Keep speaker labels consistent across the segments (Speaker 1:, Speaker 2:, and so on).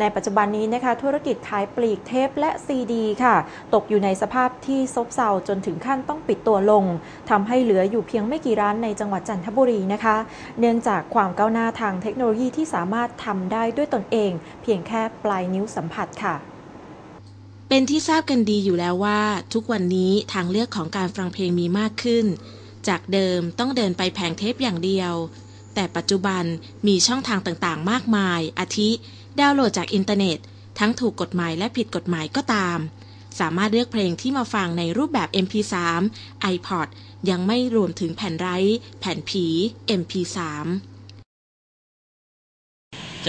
Speaker 1: ในปัจจุบันนี้นะคะธุรกิจขายปลีกเทปและซีดีค่ะ ตกอยู่ในสภาพที่ซบเซาจนถึงขั้นต้องปิดตัวลงทำให้เหลืออยู่เพียงไม่กี่ร้านในจังหวัดจันทบุรีนะคะ เนื่องจากความก้าวหน้าทางเทคโนโลยีที่สามารถทำได้ด้วยตนเอง เพียงแค่ปลายนิ้วสัมผัสค่ะ
Speaker 2: เป็นที่ทราบกันดีอยู่แล้วว่า ทุกวันนี้ทางเลือกของการฟังเพลงมีมากขึ้น จากเดิมต้องเดินไปแผงเทปอย่างเดียว แต่ปัจจุบันมีช่องทางต่างๆ มากมาย อาทิ ดาวน์โหลดจากอินเทอร์เน็ต ทั้งถูกกฎหมายและผิดกฎหมายก็ตาม สามารถเลือกเพลงที่มาฟังในรูปแบบ MP3 iPod ยังไม่รวมถึงแผ่นไร้ แผ่นผี MP3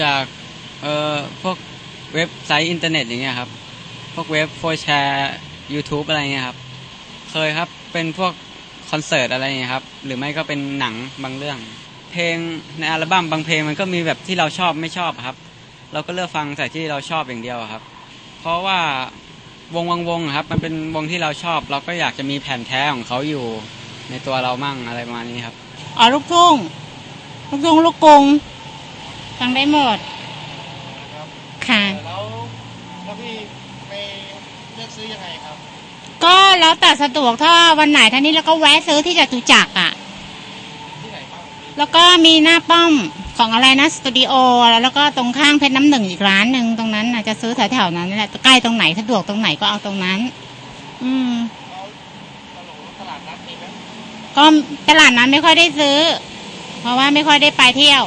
Speaker 3: จากเอ่อพวกเว็บไซต์อินเทอร์เน็ตอย่างเงี้ยครับ พวกเว็บโฟร์แชร์ YouTube อะไรเงี้ยครับ เคยครับเป็นพวกคอนเสิร์ตอะไรเงี้ยครับ หรือไม่ก็เป็นหนังบางเรื่อง เพลงในอัลบั้มบางเพลงมันก็มีแบบที่เราชอบไม่ชอบอะครับ เราก็เลือกฟังแต่ที่เราชอบอย่างเดียวอะครับ เพราะว่าวงวงวงอะครับ มันเป็นวงที่เราชอบ เราก็อยากจะมีแผ่นแท้ของเขาอยู่ในตัวเรามั่งอะไรประมาณนี้ครับ
Speaker 4: อ๋อลูกทุ่งลูกทุ่งลูกกรุงฟังได้หมดค่ะ
Speaker 5: แล้วแล้วพี่ไปเลือกซื้อยังไงครับ
Speaker 4: ก็แล้วแต่สะดวกถ้าวันไหนท่านี้แล้วก็แวะซื้อที่จตุจักรอะ
Speaker 5: ที่ไหนบ้าง
Speaker 4: แล้วก็มีหน้าป้อมของอะไรนะสตูดิโอแล้วก็ตรงข้างเพชรน้ำหนึ่งอีกร้านหนึ่งตรงนั้นน่ะจะซื้อแถวๆนั้นแหละใกล้ตรงไหนสะดวกตรงไหนก็เอาตรงนั้น อืม
Speaker 5: ตลาดนัดมีไหม
Speaker 4: ก็ตลาดนั้นไม่ค่อยได้ซื้อ เพราะว่าไม่ค่อยได้ไปเที่ยว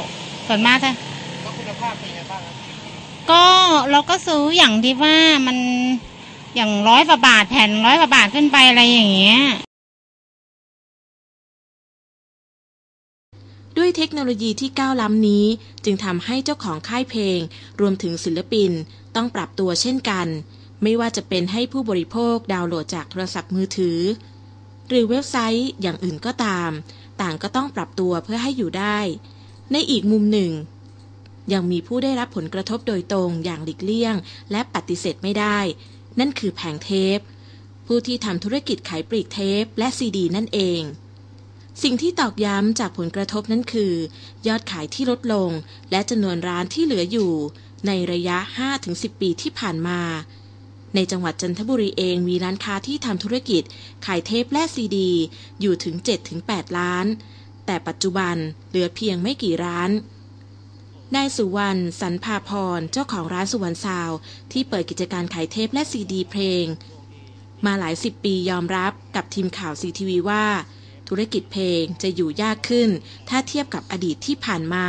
Speaker 4: ส่วนมาก
Speaker 5: คุณภาพเป็นยังไงบ้าง
Speaker 4: ก็เราก็ซื้ออย่างที่ว่ามันอย่างร้อยกว่าบาทแผ่นร้อยกว่าบาทขึ้นไปอะไรอย่างเงี้ย
Speaker 2: ด้วยเทคโนโลยีที่ก้าวล้ำนี้ จึงทำให้เจ้าของค่ายเพลง รวมถึงศิลปิน ต้องปรับตัวเช่นกัน ไม่ว่าจะเป็นให้ผู้บริโภคดาวน์โหลดจากโทรศัพท์มือถือ หรือเว็บไซต์อย่างอื่นก็ตาม ต่างก็ต้องปรับตัวเพื่อให้อยู่ได้ ในอีกมุมหนึ่ง ยังมีผู้ได้รับผลกระทบโดยตรงอย่างหลีกเลี่ยง และปฏิเสธไม่ได้ นั่นคือแผงเทป ผู้ที่ทำธุรกิจขายปลีกเทปและซีดีนั่นเอง สิ่งที่ตอกย้ำจากผลกระทบนั้นคือ ยอดขายที่ลดลง และจำนวนร้านที่เหลืออยู่ ในระยะ 5-10 ปีที่ผ่านมา ในจังหวัดจันทบุรีเองมีร้านค้าที่ทำธุรกิจ ขายเทปและซีดี อยู่ถึง 7-8 ล้าน แต่ปัจจุบันเหลือเพียงไม่กี่ร้านนายสุวรรณสันพาพร เจ้าของร้านสุวรรณซาว ที่เปิดกิจการขายเทปและซีดีเพลง มาหลายสิบปียอมรับกับทีมข่าวซีทีวีว่า ธุรกิจเพลงจะอยู่ยากขึ้น ถ้าเทียบกับอดีตที่ผ่านมา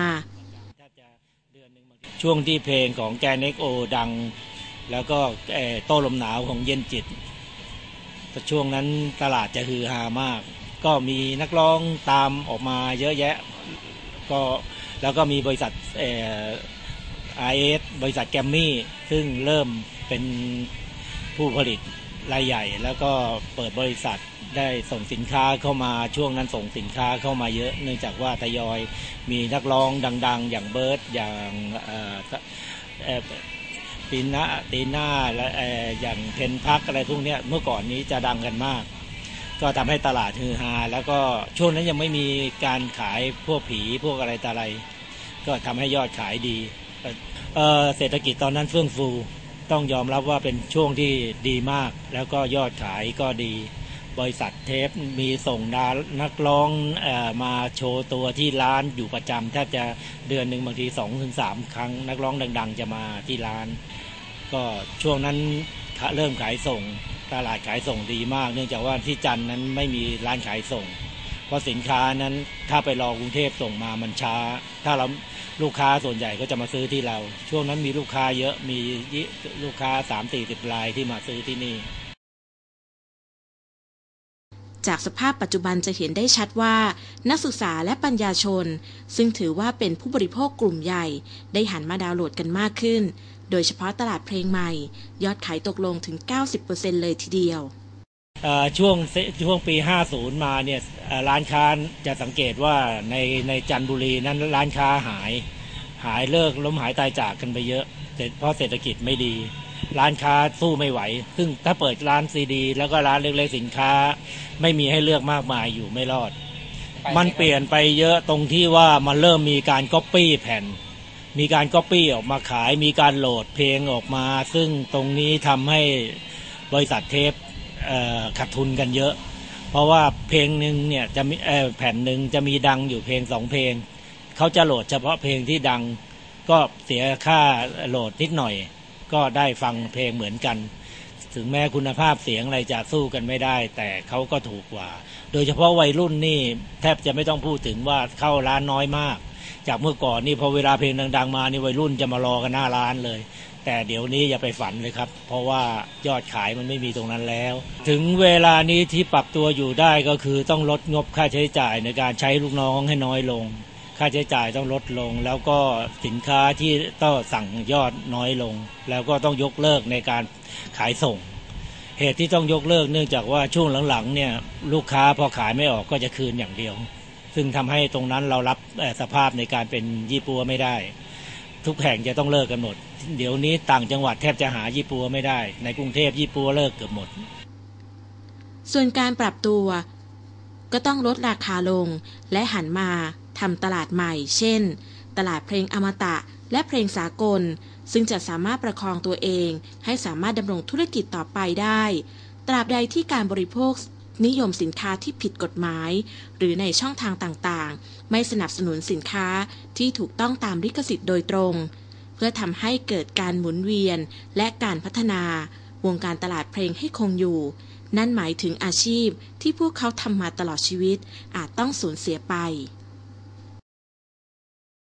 Speaker 6: ช่วงที่เพลงของแกนเอ็กโอดัง แล้วก็โต้ลมหนาวของเย็นจิตช่วงนั้นตลาดจะฮือฮามาก ก็มีนักร้องตามออกมาเยอะแยะก็แล้วก็มีบริษัทเอ่อเอสบริษัทแกรมมี่ ซึ่งเริ่มเป็นผู้ผลิต รายใหญ่ แล้วก็เปิดบริษัทได้ส่งสินค้าเข้ามาช่วงนั้นส่งสินค้าเข้ามาเยอะ เนื่องจากว่าทยอยมีนักร้องดัง ๆ อย่างเบิร์ดอย่างตีน่าตีน่าและอย่างเพนพักอะไรพวกนี้เมื่อก่อนนี้จะดังกันมาก ก็ทำให้ตลาดฮือฮาแล้วก็ช่วงนั้นยังไม่มีการขายพวกผีพวกอะไรต่ออะไร ก็ทำให้ยอดขายดีเเศรษฐกิจตอนนั้นเฟื่องฟู ต้องยอมรับว่าเป็นช่วงที่ดีมาก แล้วก็ยอดขายก็ดี บริษัทเทปมีส่งดานักร้องอมาโชว์ตัวที่ร้านอยู่ประจำแทบจะเดือนหนึ่งบางทีสองถึงสามครั้ง นักร้องดัง ๆ จะมาที่ร้าน ก็ช่วงนั้นเริ่มขายส่งตลาดขายส่งดีมาก เนื่องจากว่าที่จันนั้นไม่มีร้านขายส่ง เพราะสินค้านั้นถ้าไปรอกรุงเทพส่งมามันช้า ถ้าเราลูกค้าส่วนใหญ่ก็จะมาซื้อที่เรา ช่วงนั้นมีลูกค้าเยอะมีลูกค้าสามสี่สิบรายที่มาซื้อที่นี่
Speaker 2: จากสภาพปัจจุบันจะเห็นได้ชัดว่า นักศึกษาและปัญญาชน ซึ่งถือว่าเป็นผู้บริโภคกลุ่มใหญ่ ได้หันมาดาวน์โหลดกันมากขึ้น โดยเฉพาะตลาดเพลงใหม่ ยอดขายตกลงถึง 90%เลยทีเดียว
Speaker 6: ช่วงเซช่วงปี 50 มาเนี่ยเอ่อร้านค้าจะสังเกตว่าในในจันทบุรีนั้นร้านค้าหายหายเลิกล้มหายตายจากกันไปเยอะเสร็จเพราะเศรษฐกิจไม่ดี ร้านค้าสู้ไม่ไหว ซึ่งถ้าเปิดร้านซีดี แล้วก็ร้านเล็กๆสินค้า ไม่มีให้เลือกมากมายอยู่ไม่รอด มันเปลี่ยนไปเยอะตรงที่ว่ามันเริ่มมีการก๊อปปี้แผ่น มีการก๊อปปี้ออกมาขาย มีการโหลดเพลงออกมา ซึ่งตรงนี้ทำให้บริษัทเทปเอ่อ ขาดทุนกันเยอะ เพราะว่าเพลงหนึ่งเนี่ยจะมีแผ่นหนึ่งจะมีดังอยู่เพลงสองเพลงเขาจะโหลดเฉพาะเพลงที่ดัง ก็เสียค่าโหลดนิดหน่อย ก็ได้ฟังเพลงเหมือนกัน ถึงแม้คุณภาพเสียงอะไรจะสู้กันไม่ได้ แต่เขาก็ถูกกว่า โดยเฉพาะวัยรุ่นนี่แทบจะไม่ต้องพูดถึงว่าเข้าร้านน้อยมาก จากเมื่อก่อนนี่พอเวลาเพลงดัง ๆ มานี่วัยรุ่นจะมารอกันหน้าร้านเลย แต่เดี๋ยวนี้อย่าไปฝันเลยครับ เพราะว่ายอดขายมันไม่มีตรงนั้นแล้ว ถึงเวลานี้ที่ปรับตัวอยู่ได้ก็คือต้องลดงบค่าใช้จ่ายในการใช้ลูกน้องให้น้อยลง ค่าใช้จ่ายต้องลดลง แล้วก็สินค้าที่ต้องสั่งยอดน้อยลง แล้วก็ต้องยกเลิกในการขายส่ง เหตุที่ต้องยกเลิกเนื่องจากว่าช่วงหลังๆเนี่ยลูกค้าพอขายไม่ออกก็จะคืนอย่างเดียว ซึ่งทำให้ตรงนั้นเรารับสภาพในการเป็นยี่ปัวไม่ได้ ทุกแห่งจะต้องเลิกกันหมด เดี๋ยวนี้ต่างจังหวัดแทบจะหายี่ปัวไม่ได้ ในกรุงเทพยี่ปัวเลิกเกือบหมด
Speaker 2: ส่วนการปรับตัว ก็ต้องลดราคาลง และหันมาทำตลาดใหม่ เช่น ตลาดเพลงอมตะและเพลงสากล ซึ่งจะสามารถประคองตัวเอง ให้สามารถดำรงธุรกิจต่อไปได้ ตราบใดที่การบริโภค นิยมสินค้าที่ผิดกฎหมาย หรือในช่องทางต่างๆ ไม่สนับสนุนสินค้าที่ถูกต้องตามลิขสิทธิ์โดยตรง เพื่อทำให้เกิดการหมุนเวียนและการพัฒนา วงการตลาดเพลงให้คงอยู่ นั่นหมายถึงอาชีพที่พวกเขาทำมาตลอดชีวิตอาจต้องสูญเสียไป